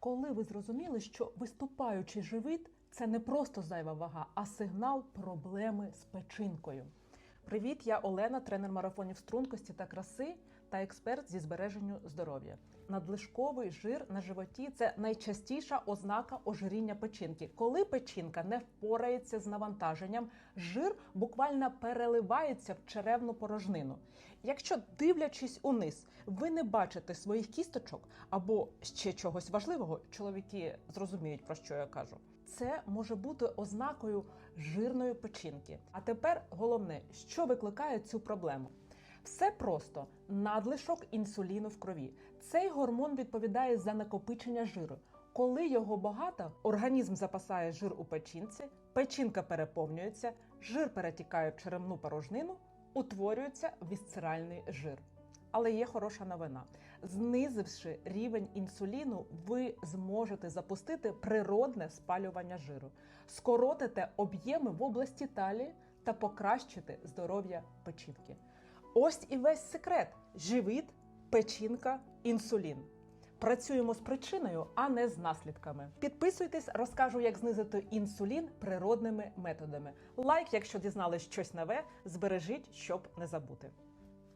Коли ви зрозуміли, що виступаючий живіт це не просто зайва вага, а сигнал проблеми з печінкою. Привіт, я Олена, тренер марафонів стрункості та краси та експерт зі збереженню здоров'я. Надлишковий жир на животі це найчастіша ознака ожиріння печінки. Коли печінка не впорається з навантаженням, жир буквально переливається в черевну порожнину. Якщо дивлячись униз, ви не бачите своїх кісточок або ще чогось важливого, чоловіки зрозуміють про що я кажу. Це може бути ознакою жирної печінки. А тепер головне, що викликає цю проблему. Все просто надлишок інсуліну в крові. Цей гормон відповідає за накопичення жиру. Коли його багато, організм запасає жир у печінці, печінка переповнюється, жир перетікає в черевну порожнину, утворюється вісцеральний жир. Але є хороша новина. Знизивши рівень інсуліну, ви зможете запустити природне спалювання жиру, скоротите об'єми в області талії та покращите здоров'я печінки. Ось і весь секрет: живіт, печінка, інсулін. Працюємо з причиною, а не з наслідками. Підписуйтесь, розкажу, як знизити інсулін природними методами. Лайк, якщо дізнались щось нове, збережіть, щоб не забути.